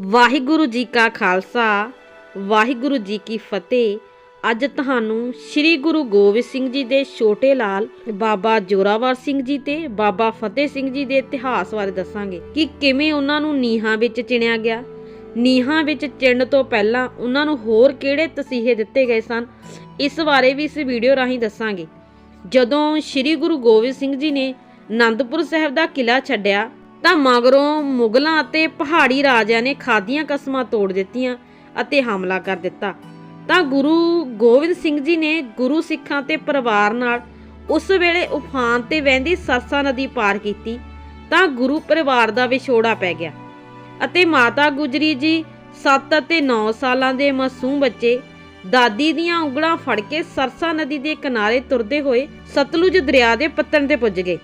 ਵਾਹਿਗੁਰੂ ਜੀ ਕਾ ਖਾਲਸਾ, ਵਾਹਿਗੁਰੂ ਜੀ ਕੀ ਫਤਿਹ। ਅੱਜ ਤੁਹਾਨੂੰ ਸ੍ਰੀ ਗੁਰੂ ਗੋਬਿੰਦ ਸਿੰਘ ਜੀ ਦੇ ਛੋਟੇ ਲਾਲ, ਬਾਬਾ ਜੋਰਾਵਰ ਸਿੰਘ ਜੀ ਤੇ ਬਾਬਾ ਫਤਿਹ ਸਿੰਘ ਜੀ ਦੇ ਇਤਿਹਾਸ ਬਾਰੇ ਦੱਸਾਂਗੇ ਕਿ ਕਿਵੇਂ ਉਹਨਾਂ ਨੂੰ ਨੀਹਾਂ ਵਿੱਚ ਚਿਣਿਆ ਗਿਆ। ਨੀਹਾਂ ਵਿੱਚ ਚਿਣਨ ਤੋਂ ਪਹਿਲਾਂ ਉਹਨਾਂ ਨੂੰ ਹੋਰ ਕਿਹੜੇ ਤਸੀਹੇ ਦਿੱਤੇ ਗਏ ਸਨ? ਇਸ ਬਾਰੇ ਵੀ ਇਸ ਵੀਡੀਓ ਰਾਹੀਂ ਦੱਸਾਂਗੇ। ਜਦੋਂ ਸ੍ਰੀ ਗੁਰੂ ਗੋਬਿੰਦ ਸਿੰਘ ਜੀ ਨੇ ਆਨੰਦਪੁਰ ਸਾਹਿਬ ਦਾ ਕਿਲਾ ਛੱਡਿਆ ਤਾਂ ਮਗਰੋਂ ਮੁਗਲਾਂ ਅਤੇ ਪਹਾੜੀ ਰਾਜਿਆਂ ਨੇ ਖਾਦੀਆਂ ਕਸਮਾਂ ਤੋੜ ਦਿੱਤੀਆਂ ਅਤੇ ਹਮਲਾ ਕਰ ਦਿੱਤਾ। ਤਾਂ ਗੁਰੂ ਗੋਬਿੰਦ ਸਿੰਘ ਜੀ ਨੇ ਗੁਰੂ ਸਿੱਖਾਂ ਤੇ ਪਰਿਵਾਰ ਨਾਲ ਉਸ ਵੇਲੇ ਉਫਾਨ ਤੇ ਵਹਿੰਦੀ ਸਰਸਾ ਨਦੀ ਪਾਰ ਕੀਤੀ, ਤਾਂ ਗੁਰੂ ਪਰਿਵਾਰ ਦਾ ਵਿਛੋੜਾ ਪੈ ਗਿਆ ਅਤੇ ਮਾਤਾ ਗੁਜਰੀ ਜੀ 7 ਅਤੇ 9 ਸਾਲਾਂ ਦੇ ਮਾਸੂਮ ਬੱਚੇ ਦਾਦੀ ਦੀਆਂ ਉਂਗਲਾਂ ਫੜ ਕੇ ਸਰਸਾ ਨਦੀ ਦੇ ਕਿਨਾਰੇ ਤੁਰਦੇ ਹੋਏ ਸਤਲੁਜ ਦਰਿਆ ਦੇ ਪੱਤਣ ਤੇ ਪੁੱਜ ਗਏ।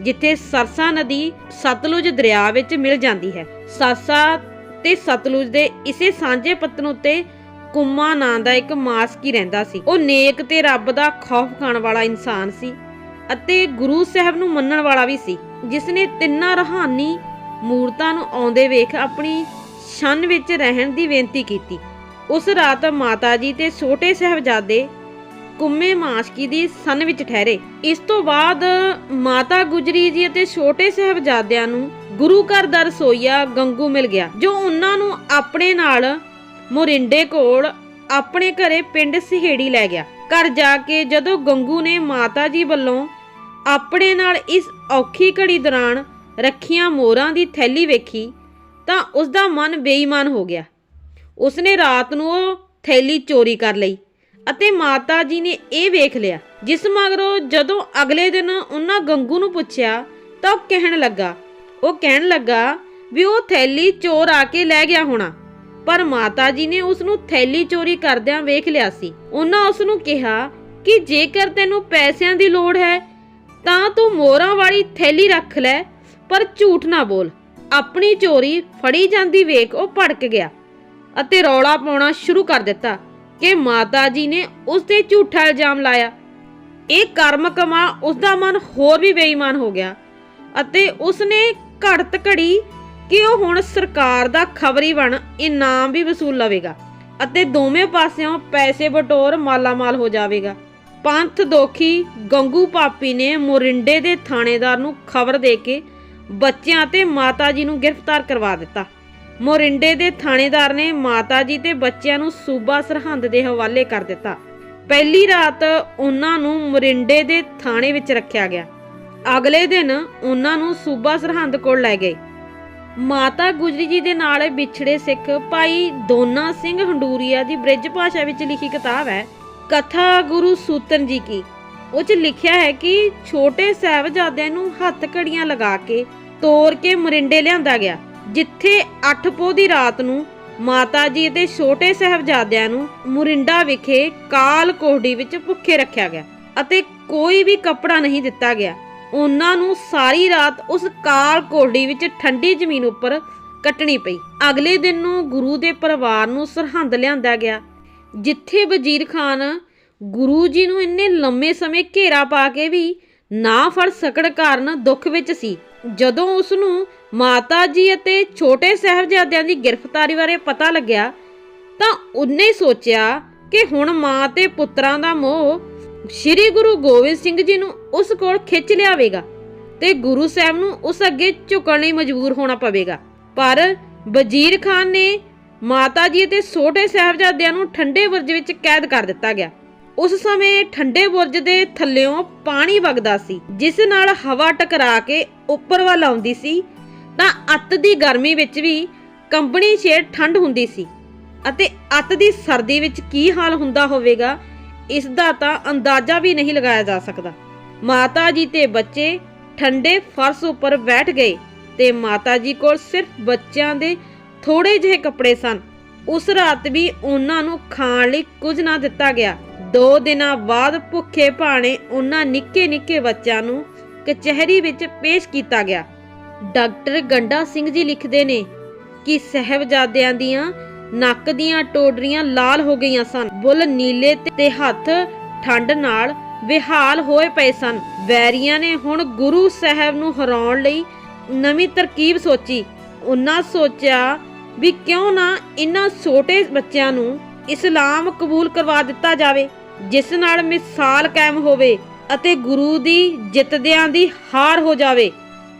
ਜਿੱਥੇ ਸਰਸਾ ਨਦੀ ਸਤਲੁਜ ਦਰਿਆ ਵਿੱਚ ਮਿਲ ਜਾਂਦੀ ਹੈ। ਸਰਸਾ ਤੇ ਸਤਲੁਜ ਦੇ ਇਸੇ ਸਾਂਝੇ ਪੱਤਨ ਉੱਤੇ ਕੁੰਮਾ ਨਾਂ ਦਾ ਇੱਕ ਮਾਸਕੀ ਰਹਿੰਦਾ ਸੀ। ਉਹ ਨੇਕ ਤੇ ਰੱਬ ਦਾ ਖੌਫ ਖਾਣ ਵਾਲਾ ਇਨਸਾਨ ਸੀ ਅਤੇ ਗੁਰੂ ਸਾਹਿਬ ਨੂੰ ਮੰਨਣ ਵਾਲਾ ਵੀ ਸੀ। ਜਿਸ ਨੇ ਤਿੰਨਾਂ ਰਹਾਨੀ ਮੂਰਤਾਂ ਨੂੰ ਆਉਂਦੇ ਵੇਖ ਆਪਣੀ ਸ਼ਨ ਵਿੱਚ ਰਹਿਣ ਦੀ ਬੇਨਤੀ ਕੀਤੀ। ਉਸ ਰਾਤ ਮਾਤਾ ਜੀ ਤੇ ਛੋਟੇ ਸਾਹਿਬਜ਼ਾਦੇ ਕੁੰਮੇ ਮਾਸਕੀ ਦੀ ਸਨ ਵਿੱਚ ਠਹਿਰੇ। ਇਸ ਤੋਂ ਬਾਅਦ ਮਾਤਾ ਗੁਜਰੀ ਜੀ ਅਤੇ ਛੋਟੇ ਸਾਹਿਬਜ਼ਾਦਿਆਂ ਨੂੰ ਗੁਰੂ ਘਰ ਦਾ ਰਸੋਈਆ ਗੰਗੂ ਮਿਲ ਗਿਆ, ਜੋ ਉਹਨਾਂ ਨੂੰ ਆਪਣੇ ਨਾਲ ਮੋਰਿੰਡੇ ਕੋਲ ਆਪਣੇ ਘਰੇ ਪਿੰਡ ਸਿਹੇੜੀ ਲੈ ਗਿਆ। ਘਰ ਜਾ ਕੇ ਜਦੋਂ ਗੰਗੂ ਨੇ ਮਾਤਾ ਜੀ ਵੱਲੋਂ ਆਪਣੇ ਨਾਲ ਇਸ ਔਖੀ ਘੜੀ ਦੌਰਾਨ ਰੱਖੀਆਂ ਮੋਰਾਂ ਦੀ ਥੈਲੀ ਵੇਖੀ, ਤਾਂ ਉਸ ਦਾ ਮਨ ਬੇਈਮਾਨ ਹੋ ਗਿਆ। ਉਸਨੇ ਰਾਤ ਨੂੰ ਉਹ ਥੈਲੀ ਚੋਰੀ ਕਰ ਲਈ। ਅਤੇ ਮਾਤਾ ਜੀ ਨੇ ਇਹ ਵੇਖ ਲਿਆ, ਜਿਸ ਮਗਰੋਂ ਜਦੋਂ ਅਗਲੇ ਦਿਨ ਉਹਨਾਂ ਗੰਗੂ ਨੂੰ ਪੁੱਛਿਆ, ਤਾਂ ਉਹ ਕਹਿਣ ਲੱਗਾ, ਉਹ ਕਹਿਣ ਲੱਗਾ ਵੀ ਉਹ ਥੈਲੀ ਚੋਰ ਆ ਕੇ ਲੈ ਗਿਆ ਹੋਣਾ। ਪਰ ਮਾਤਾ ਜੀ ਨੇ ਉਸ ਨੂੰ ਥੈਲੀ ਚੋਰੀ ਕਰਦਿਆਂ ਵੇਖ ਲਿਆ ਸੀ। ਉਹਨਾਂ ਉਸ ਨੂੰ ਕਿਹਾ ਕਿ ਜੇਕਰ ਤੈਨੂੰ ਪੈਸਿਆਂ ਦੀ ਲੋੜ ਹੈ, ਤਾਂ ਤੂੰ ਮੋਹਰਾਂ ਵਾਲੀ ਥੈਲੀ ਰੱਖ ਲੈ, ਪਰ ਝੂਠ ਨਾ ਬੋਲ। ਆਪਣੀ ਚੋਰੀ ਫੜੀ ਜਾਂਦੀ ਵੇਖ ਉਹ ਭੜਕ ਗਿਆ ਅਤੇ ਰੌਲਾ ਪਾਉਣਾ ਸ਼ੁਰੂ ਕਰ ਦਿੱਤਾ। ਕਿ ਮਾਤਾ ਜੀ ਨੇ ਉਸ ਤੇ ਝੂਠਾ ਇਲਜ਼ਾਮ ਲਾਇਆ। ਇਹ ਕਰਮ ਕਮਾ ਉਸ ਦਾ ਮਨ ਹੋਰ ਵੀ ਬੇਈਮਾਨ ਹੋ ਗਿਆ ਅਤੇ ਉਸ ਨੇ ਘੜਤ ਘੜੀ ਕਿ ਉਹ ਹੁਣ ਸਰਕਾਰ ਦਾ ਖਬਰੀ ਬਣ ਇਨਾਮ ਵੀ ਵਸੂਲ ਲਵੇਗਾ ਅਤੇ ਦੋਵੇਂ ਪਾਸਿਓਂ ਪੈਸੇ ਬਟੋਰ ਮਾਲਾਮਾਲ ਹੋ ਜਾਵੇਗਾ। ਪੰਥ ਦੋਖੀ ਗੰਗੂ ਪਾਪੀ ਨੇ ਮੋਰਿੰਡੇ ਦੇ ਥਾਣੇਦਾਰ ਨੂੰ ਖਬਰ ਦੇ ਕੇ ਬੱਚਿਆਂ ਤੇ ਮਾਤਾ ਜੀ ਨੂੰ ਗ੍ਰਿਫਤਾਰ ਕਰਵਾ ਦਿੱਤਾ। ਮੋਰਿੰਡੇ ਦੇ ਥਾਣੇਦਾਰ ਨੇ ਮਾਤਾ ਜੀ ਤੇ ਬੱਚਿਆਂ ਨੂੰ ਸੂਬਾ ਸਰਹੰਦ ਦੇ ਹਵਾਲੇ ਕਰ ਦਿੱਤਾ। ਪਹਿਲੀ ਰਾਤ ਉਹਨਾਂ ਨੂੰ ਮੋਰਿੰਡੇ ਦੇ ਥਾਣੇ ਵਿੱਚ ਰੱਖਿਆ ਗਿਆ। ਅਗਲੇ ਦਿਨ ਉਹਨਾਂ ਨੂੰ ਸੂਬਾ ਸਰਹੰਦ ਕੋਲ ਲੈ ਗਏ। ਮਾਤਾ ਗੁਜਰੀ ਜੀ ਦੇ ਨਾਲ ਵਿਛੜੇ ਸਿੱਖ ਭਾਈ ਦੋਨਾ ਸਿੰਘ ਹੰਡੂਰੀਆ ਦੀ ਬ੍ਰਿਜ ਭਾਸ਼ਾ ਵਿੱਚ ਲਿਖੀ ਕਿਤਾਬ ਹੈ, ਕਥਾ ਗੁਰੂ ਸੂਤਨ ਜੀ ਕੀ। ਉਹ 'ਚ ਲਿਖਿਆ ਹੈ ਕਿ ਛੋਟੇ ਸਾਹਿਬਜ਼ਾਦਿਆਂ ਨੂੰ ਹੱਥ ਘੜੀਆਂ ਲਗਾ ਕੇ ਤੋੜ ਕੇ ਮਰਿੰਡੇ ਲਿਆਂਦਾ ਗਿਆ। ਜਿੱਥੇ 8 ਪੋਹ ਦੀ ਰਾਤ ਨੂੰ ਮਾਤਾ ਜੀ ਅਤੇ ਛੋਟੇ ਸਾਹਿਬਜ਼ਾਦਿਆਂ ਨੂੰ ਮੁਰਿੰਡਾ ਵਿਖੇ ਕਾਲ ਕੋਹੜੀ ਵਿੱਚ ਭੁੱਖੇ ਰੱਖਿਆ ਗਿਆ ਅਤੇ ਕੋਈ ਵੀ ਕੱਪੜਾ ਨਹੀਂ ਦਿੱਤਾ ਗਿਆ। ਉਹਨਾਂ ਨੂੰ ਸਾਰੀ ਰਾਤ ਉਸ ਕਾਲ ਕੋਹੜੀ ਵਿੱਚ ਠੰਡੀ ਜ਼ਮੀਨ ਉੱਪਰ ਕੱਟਣੀ ਪਈ। ਅਗਲੇ ਦਿਨ ਨੂੰ ਗੁਰੂ ਦੇ ਪਰਿਵਾਰ ਨੂੰ ਸਰਹੰਦ ਲਿਆਂਦਾ ਗਿਆ, ਜਿੱਥੇ ਵਜ਼ੀਰ ਖਾਨ ਗੁਰੂ ਜੀ ਨੂੰ ਇੰਨੇ ਲੰਮੇ ਸਮੇਂ ਘੇਰਾ ਪਾ ਕੇ ਵੀ ਨਾ ਫੜ ਸਕਣ ਕਾਰਨ ਦੁੱਖ ਵਿੱਚ ਸੀ। ਜਦੋਂ ਉਸ ਨੂੰ ਮਾਤਾ ਜੀ ਅਤੇ ਛੋਟੇ ਸਾਹਿਬਜ਼ਾਦਿਆਂ ਦੀ ਗ੍ਰਿਫਤਾਰੀ ਬਾਰੇ ਪਤਾ ਲੱਗਿਆ, ਤਾਂ ਉਹਨੇ ਸੋਚਿਆ ਕਿ ਹੁਣ ਮਾਂ ਤੇ ਪੁੱਤਰਾਂ ਦਾ ਮੋਹ ਸ੍ਰੀ ਗੁਰੂ ਗੋਬਿੰਦ ਸਿੰਘ ਜੀ ਨੂੰ ਉਸ ਕੋਲ ਖਿੱਚ ਲਿਆਵੇਗਾ ਤੇ ਗੁਰੂ ਸਾਹਿਬ ਨੂੰ ਉਸ ਅੱਗੇ ਝੁਕਣ ਲਈ ਮਜਬੂਰ ਹੋਣਾ ਪਵੇਗਾ। ਪਰ ਵਜ਼ੀਰ ਖਾਨ ਨੇ ਮਾਤਾ ਜੀ ਅਤੇ ਛੋਟੇ ਸਾਹਿਬਜ਼ਾਦਿਆਂ ਨੂੰ ਠੰਡੇ ਬੁਰਜ ਵਿੱਚ ਕੈਦ ਕਰ ਦਿੱਤਾ ਗਿਆ। ਉਸ ਸਮੇਂ ਠੰਡੇ ਬੁਰਜ ਦੇ ਥੱਲਿਓਂ ਪਾਣੀ ਵਗਦਾ ਸੀ, ਜਿਸ ਨਾਲ ਹਵਾ ਟਕਰਾ ਕੇ ਉੱਪਰ ਵੱਲ ਆਉਂਦੀ ਸੀ, ਤਾਂ ਅੱਤ ਦੀ ਗਰਮੀ ਵਿੱਚ ਵੀ ਕੰਬਣੀ ਛੇੜ ਠੰਡ ਹੁੰਦੀ ਸੀ। ਅਤੇ ਅੱਤ ਦੀ ਸਰਦੀ ਵਿੱਚ ਕੀ ਹਾਲ ਹੁੰਦਾ ਹੋਵੇਗਾ, ਇਸ ਦਾ ਤਾਂ ਅੰਦਾਜ਼ਾ ਵੀ ਨਹੀਂ ਲਗਾਇਆ ਜਾ ਸਕਦਾ। ਮਾਤਾ ਜੀ ਤੇ ਬੱਚੇ ਠੰਡੇ ਫਰਸ਼ ਉੱਪਰ ਬੈਠ ਗਏ ਤੇ ਮਾਤਾ ਜੀ ਕੋਲ ਸਿਰਫ ਬੱਚਿਆਂ ਦੇ ਥੋੜੇ ਜਿਹੇ ਕੱਪੜੇ ਸਨ। ਉਸ ਰਾਤ ਵੀ ਉਹਨਾਂ ਨੂੰ ਖਾਣ ਲਈ ਕੁਝ ਨਾ ਦਿੱਤਾ ਗਿਆ। ਦੋ ਦਿਨਾਂ ਬਾਅਦ ਭੁੱਖੇ ਭਾਣੇ ਉਹਨਾਂ ਨਿੱਕੇ ਨਿੱਕੇ ਬੱਚਿਆਂ ਨੂੰ ਕਚਹਿਰੀ ਵਿੱਚ ਪੇਸ਼ ਕੀਤਾ ਗਿਆ। ਡਾਕਟਰ ਗੰਡਾ ਸਿੰਘ ਜੀ ਲਿਖਦੇ ਨੇ ਕਿ ਸਹਿਬਜ਼ਾਦਿਆਂ ਦੀਆਂ ਨੱਕ ਦੀਆਂ ਟੋਡਰੀਆਂ ਲਾਲ ਹੋ ਗਈਆਂ ਸਨ। ਬੁੱਲ ਨੀਲੇ ਤੇ ਹੱਥ ਠੰਡ ਨਾਲ ਵਿਹਾਲ ਹੋਏ ਪਏ ਸਨ। ਵੈਰੀਆਂ ਨੇ ਹੁਣ ਗੁਰੂ ਸਾਹਿਬ ਨੂੰ ਹਰਾਉਣ ਲਈ ਨਵੀਂ ਤਰਕੀਬ ਸੋਚੀ। ਉਹਨਾਂ ਸੋਚਿਆ ਵੀ ਕਿਉਂ ਨਾ ਇਹਨਾਂ ਛੋਟੇ ਬੱਚਿਆਂ ਨੂੰ ਇਸਲਾਮ ਕਬੂਲ ਕਰਵਾ ਦਿੱਤਾ ਜਾਵੇ। ਜਿਸ ਨਾਲ ਮਿਸਾਲ ਕਾਇਮ ਹੋਵੇ ਅਤੇ ਗੁਰੂ ਦੀ ਜਿੱਤਦਿਆਂ ਦੀ ਹਾਰ ਹੋ ਜਾਵੇ।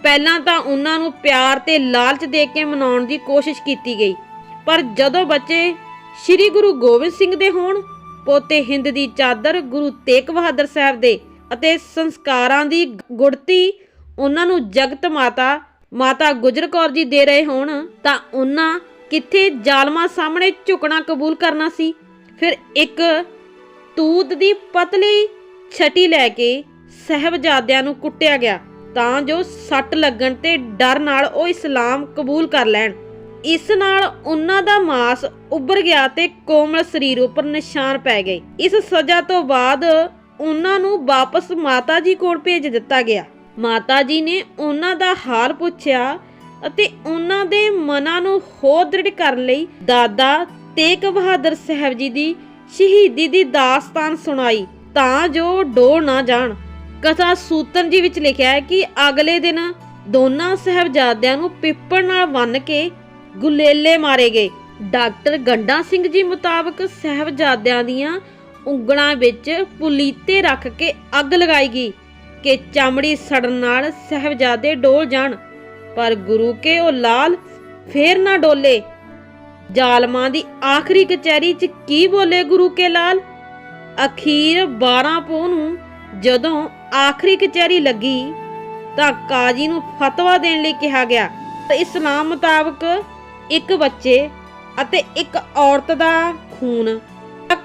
ਪਹਿਲਾਂ ਤਾਂ ਉਹਨਾਂ ਨੂੰ ਪਿਆਰ ਤੇ ਲਾਲਚ ਦੇ ਕੇ ਮਨਾਉਣ ਦੀ ਕੋਸ਼ਿਸ਼ ਕੀਤੀ ਗਈ। ਪਰ ਜਦੋਂ ਬੱਚੇ ਸ੍ਰੀ ਗੁਰੂ ਗੋਬਿੰਦ ਸਿੰਘ ਦੇ ਹੋਣ, ਪੋਤੇ ਹਿੰਦ ਦੀ ਚਾਦਰ ਗੁਰੂ ਤੇਗ ਬਹਾਦਰ ਸਾਹਿਬ ਦੇ ਅਤੇ ਸੰਸਕਾਰਾਂ ਦੀ ਗੁੜਤੀ ਉਹਨਾਂ ਨੂੰ ਜਗਤ ਮਾਤਾ ਮਾਤਾ ਗੁਜਰ ਕੌਰ ਜੀ ਦੇ ਰਹੇ ਹੋਣ, ਤਾਂ ਉਹਨਾਂ ਕਿੱਥੇ ਜ਼ਾਲਮਾਂ ਸਾਹਮਣੇ ਝੁਕਣਾ ਕਬੂਲ ਕਰਨਾ ਸੀ? ਫਿਰ ਇੱਕ ਤੂਤ ਦੀ ਪਤਲੀ ਛਟੀ ਲੈ ਕੇ ਸਹਿਬਜ਼ਾਦਿਆਂ ਨੂੰ ਕੁੱਟਿਆ ਗਿਆ, ਤਾਂ ਜੋ ਸੱਟ ਲੱਗਣ ਤੇ ਡਰ ਨਾਲ ਉਹ ਇਸਲਾਮ ਕਬੂਲ ਕਰ ਲੈਣ। ਇਸ ਨਾਲ ਉਹਨਾਂ ਦਾ ਮਾਸ ਉੱਭਰ ਗਿਆ ਤੇ ਕੋਮਲ ਸਰੀਰ ਉੱਪਰ ਨਿਸ਼ਾਨ ਪੈ ਗਏ। ਇਸ ਸਜ਼ਾ ਤੋਂ ਬਾਅਦ ਉਹਨਾਂ ਨੂੰ ਵਾਪਸ ਮਾਤਾ ਜੀ ਕੋਲ ਭੇਜ ਦਿੱਤਾ ਗਿਆ। ਮਾਤਾ ਜੀ ਨੇ ਉਹਨਾਂ ਦਾ ਹਾਲ ਪੁੱਛਿਆ ਅਤੇ ਉਹਨਾਂ ਦੇ ਮਨਾਂ ਨੂੰ ਹੋਰ ਦ੍ਰਿੜ ਕਰਨ ਲਈ ਦਾਦਾ ਤੇਗ ਬਹਾਦਰ ਸਾਹਿਬ ਜੀ ਦੀ ਸ਼ਹੀਦੀ ਦੀ ਦਾਸਤਾਨ ਸੁਣਾਈ, ਤਾਂ ਜੋ ਡੋਲ ਨਾ ਜਾਣ। ਕਥਾ ਸੂਤਨ ਜੀ ਵਿੱਚ ਲਿਖਿਆ ਹੈ ਕਿ ਅਗਲੇ ਦਿਨ ਦੋਨਾਂ ਸਹਿਬਜ਼ਾਦਿਆਂ ਨੂੰ ਪਿੱਪਲ ਨਾਲ ਬੰਨ ਕੇ ਗੁਲੇਲੇ ਮਾਰੇ ਗਏ। ਡਾਕਟਰ ਗੰਡਾ ਸਿੰਘ ਜੀ ਮੁਤਾਬਕ ਸਹਿਬਜ਼ਾਦਿਆਂ ਦੀਆਂ ਉਂਗਲਾਂ ਵਿੱਚ ਪੁਲੀਤੇ ਰੱਖ ਕੇ ਅੱਗ ਲਗਾਈ ਗਈ ਕਿ ਚਮੜੀ ਸੜਨ ਨਾਲ ਸਹਿਬਜ਼ਾਦੇ ਡੋਲ ਜਾਣ। ਪਰ ਗੁਰੂ ਕੇ ਉਹ ਲਾਲ ਫੇਰ ਨਾ ਡੋਲੇ। ਜ਼ਾਲਮਾਂ ਦੀ ਆਖਰੀ ਕਚਹਿਰੀ 'ਚ ਕੀ ਬੋਲੇ ਗੁਰੂ ਕੇ ਲਾਲ? ਅਖੀਰ 12 ਪੋਹ ਨੂੰ ਜਦੋਂ ਆਖਰੀ ਕਚਹਿਰੀ ਲੱਗੀ ਤਾਂ ਕਾਜੀ ਨੂੰ ਫਤਵਾ ਦੇਣ ਲਈ ਕਿਹਾ ਗਿਆ। ਤੇ ਇਸਲਾਮ ਮੁਤਾਬਕ ਇੱਕ ਬੱਚੇ ਅਤੇ ਇੱਕ ਔਰਤ ਦਾ ਖੂਨ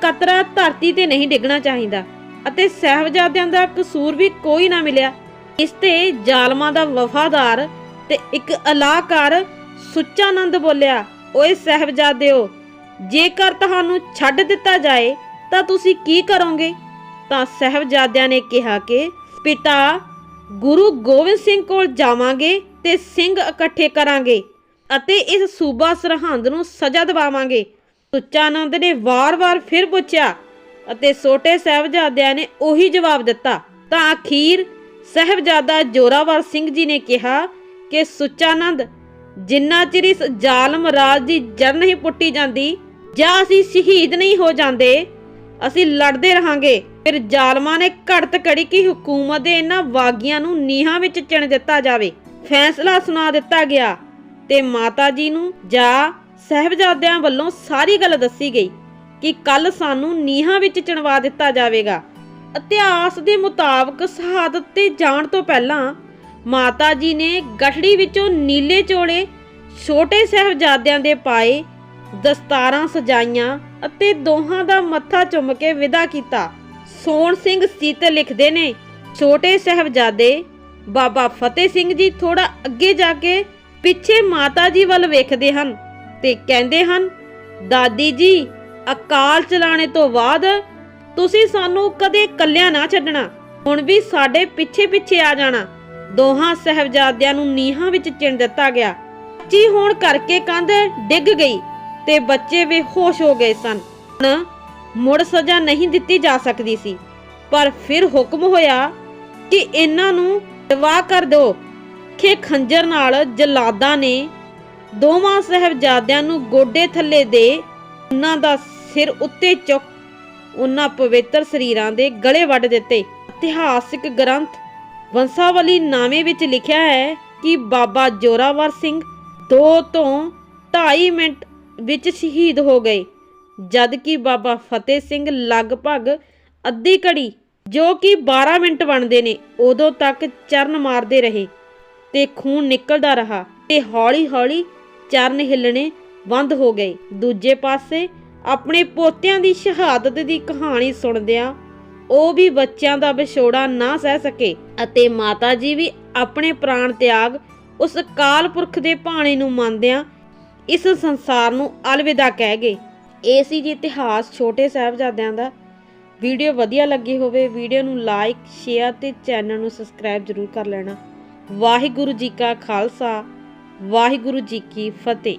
ਕਤਰਾ ਧਰਤੀ ਤੇ ਨਹੀਂ ਡਿੱਗਣਾ ਚਾਹੀਦਾ ਅਤੇ ਸਹਿਬਜ਼ਾਦਿਆਂ ਦਾ ਕਸੂਰ ਵੀ ਕੋਈ ਨਾ ਮਿਲਿਆ। ਇਸ ਤੇ ਜ਼ਾਲਮਾਂ ਦਾ ਵਫਾਦਾਰ ਤੇ ਇੱਕ ਅਲਾਕਾਰ ਸੁੱਚਾਨੰਦ ਬੋਲਿਆ। ਓਏ ਸਹਿਬਜ਼ਾਦਿਓ, ਜੇਕਰ ਤੁਹਾਨੂੰ ਛੱਡ ਦਿੱਤਾ ਜਾਏ, ਤਾਂ ਤੁਸੀਂ ਕੀ ਕਰੋਗੇ? ਤਾਂ ਸਹਿਬਜ਼ਾਦਿਆਂ ਨੇ ਕਿਹਾ ਕਿ, ਪਿਤਾ, ਗੁਰੂ ਗੋਬਿੰਦ ਸਿੰਘ ਕੋਲ ਜਾਵਾਂਗੇ ਤੇ ਸਿੰਘ ਇਕੱਠੇ ਕਰਾਂਗੇ ਅਤੇ ਇਸ ਸੂਬਾ ਸਰਹੰਦ ਨੂੰ ਸਜ਼ਾ ਦਿਵਾਵਾਂਗੇ। ਸੁੱਚਾਨੰਦ ਨੇ ਵਾਰ-ਵਾਰ ਫਿਰ ਪੁੱਛਿਆ ਅਤੇ ਛੋਟੇ ਸਹਿਬਜ਼ਾਦਿਆਂ ਨੇ ਉਹੀ ਜਵਾਬ ਦਿੱਤਾ। ਤਾਂ ਅਖੀਰ ਸਹਿਬਜ਼ਾਦਾ ਜੋਰਾਵਰ ਸਿੰਘ ਜੀ ਨੇ ਕਿਹਾ ਕਿ ਸੁੱਚਾਨੰਦ ਜਿੰਨਾ ਚਿਰ ਇਸ ਜ਼ਾਲਮ ਰਾਜ ਦੀ ਜੜ ਨਹੀਂ ਪੁੱਟੀ ਜਾਂਦੀ, ਜਾਂ ਅਸੀਂ ਸ਼ਹੀਦ ਨਹੀਂ ਹੋ ਜਾਂਦੇ, ਅਸੀਂ ਲੜਦੇ ਰਹਾਂਗੇ। ਫਿਰ ਜ਼ਾਲਮਾਂ ਨੇ ਘੜਤ ਕੜੀ ਕਿ ਹਕੂਮਤ ਦੇ ਇਹਨਾਂ ਵਾਗੀਆਂ ਨੂੰ ਨੀਹਾਂ ਵਿੱਚ ਚਿਣ ਦਿੱਤਾ ਜਾਵੇ। ਫੈਸਲਾ ਸੁਣਾ ਦਿੱਤਾ ਗਿਆ ਤੇ ਮਾਤਾ ਜੀ ਨੂੰ ਜਾਂ ਸਹਿਬਜ਼ਾਦਿਆਂ ਵੱਲੋਂ ਸਾਰੀ ਗੱਲ ਦੱਸੀ ਗਈ ਕਿ ਕੱਲ ਸਾਨੂੰ ਨੀਹਾਂ ਵਿੱਚ ਚਿਣਵਾ ਦਿੱਤਾ ਜਾਵੇਗਾ। ਇਤਿਹਾਸ ਦੇ ਮੁਤਾਬਕ ਸ਼ਹਾਦਤ ਤੇ ਜਾਣ ਤੋਂ ਪਹਿਲਾਂ ਮਾਤਾ ਜੀ ਨੇ ਗਠੜੀ ਵਿੱਚੋਂ ਨੀਲੇ ਚੋਲੇ ਛੋਟੇ ਸਹਿਬਜ਼ਾਦਿਆਂ ਦੇ ਪਾਏ ਦਸਤਾਰਾਂ ਸਜਾਈਆਂ ਅਤੇ ਦੋਹਾਂ ਦਾ ਮੱਥਾ ਚੁੰਮ ਕੇ ਵਿਦਾ ਕੀਤਾ। ਸੋਹਣ ਸਿੰਘ ਸੀਤਲ ਲਿਖਦੇ ਨੇ, ਛੋਟੇ ਸਹਿਬਜ਼ਾਦੇ, ਬਾਬਾ ਫਤਿਹ ਸਿੰਘ ਜੀ ਥੋੜਾ ਅੱਗੇ ਜਾ ਕੇ ਪਿੱਛੇ ਮਾਤਾ ਜੀ ਵੱਲ ਵੇਖਦੇ ਹਨ ਤੇ ਕਹਿੰਦੇ ਹਨ, ਦਾਦੀ ਜੀ, ਅਕਾਲ ਚਲਾਣੇ ਤੋਂ ਬਾਅਦ ਤੁਸੀਂ ਸਾਨੂੰ ਕਦੇ ਕੱਲਿਆਂ ਨਾ ਛੱਡਣਾ। ਹੁਣ ਵੀ ਸਾਡੇ ਪਿੱਛੇ ਪਿੱਛੇ ਆ ਜਾਣਾ। ਦੋਹਾਂ ਸਹਿਬਜ਼ਾਦਿਆਂ ਨੂੰ ਨੀਹਾਂ ਵਿੱਚ ਚਿਣ ਦਿੱਤਾ ਗਿਆ। ਉੱਚੀ ਹੋਣ ਕਰਕੇ ਕੰਧ ਡਿੱਗ ਗਈ ਤੇ ਬੱਚੇ ਬੇਹੋਸ਼ ਹੋ ਗਏ ਸਨ। ਮੁੜ ਸਜ਼ਾ ਨਹੀਂ ਦਿੱਤੀ ਜਾ ਸਕਦੀ ਸੀ। ਪਰ ਫਿਰ ਹੁਕਮ ਹੋਇਆ ਕਿ ਇਹਨਾਂ ਨੂੰ ਦਵਾ ਕਰ ਦਿਓ ਕਿ ਖੰਜਰ ਨਾਲ ਜਲਾਦਾਂ ਨੇ ਦੋਵਾਂ ਸਹਿਬਜ਼ਾਦਿਆਂ ਨੂੰ ਗੋਡੇ ਥੱਲੇ ਦੇ ਉਹਨਾਂ ਦਾ ਸਿਰ ਉੱਤੇ ਚੁੱਕ ਉਹਨਾਂ ਪਵਿੱਤਰ ਸਰੀਰਾਂ ਦੇ ਗਲੇ ਵੱਢ ਦਿੱਤੇ। ਇਤਿਹਾਸਿਕ ਗ੍ਰੰਥ ਵੰਸਾਵਲੀ ਨਾਮੇ ਵਿੱਚ ਲਿਖਿਆ ਹੈ ਕਿ ਬਾਬਾ ਜੋਰਾਵਰ ਸਿੰਘ 2 ਤੋਂ 2.5 ਮਿੰਟ ਵਿੱਚ ਸ਼ਹੀਦ ਹੋ ਗਏ ਜਦ ਕਿ ਬਾਬਾ ਫਤਿਹ ਸਿੰਘ ਲਗਭਗ ਅੱਧੀ ਘੜੀ, ਜੋ ਕਿ 12 ਮਿੰਟ ਬਣਦੇ ਨੇ, ਉਦੋਂ ਤੱਕ ਚਰਨ ਮਾਰਦੇ ਰਹੇ ਤੇ ਖੂਨ ਨਿਕਲਦਾ ਰਹਾ ਤੇ ਹੌਲੀ-ਹੌਲੀ ਚਰਨ ਹਿੱਲਣੇ ਬੰਦ ਹੋ ਗਏ। ਦੂਜੇ ਪਾਸੇ, ਆਪਣੇ ਪੋਤਿਆਂ ਦੀ ਸ਼ਹਾਦਤ ਦੀ ਕਹਾਣੀ ਸੁਣਦਿਆਂ ਉਹ ਵੀ ਬੱਚਿਆਂ ਦਾ ਵਿਛੋੜਾ ਨਾ ਸਹਿ ਸਕੇ ਅਤੇ ਮਾਤਾ ਜੀ ਵੀ ਆਪਣੇ ਪ੍ਰਾਣ ਤਿਆਗ ਉਸ ਕਾਲ ਪੁਰਖ ਦੇ ਭਾਣੇ ਨੂੰ ਮੰਨਦਿਆਂ ਇਸ ਸੰਸਾਰ ਨੂੰ ਅਲਵਿਦਾ ਕਹਿ ਗਏ। ਇਹ ਸੀ ਜੀ ਇਤਿਹਾਸ ਛੋਟੇ ਸਾਹਿਬਜ਼ਾਦਿਆਂ ਦਾ। ਵੀਡੀਓ ਵਧੀਆ ਲੱਗੀ ਹੋਵੇ, ਵੀਡੀਓ ਨੂੰ ਲਾਈਕ, ਸ਼ੇਅਰ ਤੇ ਚੈਨਲ ਨੂੰ ਸਬਸਕ੍ਰਾਈਬ ਜ਼ਰੂਰ ਕਰ ਲੈਣਾ। ਵਾਹਿਗੁਰੂ ਜੀ ਕਾ ਖਾਲਸਾ, ਵਾਹਿਗੁਰੂ ਜੀ ਕੀ ਫਤਿਹ।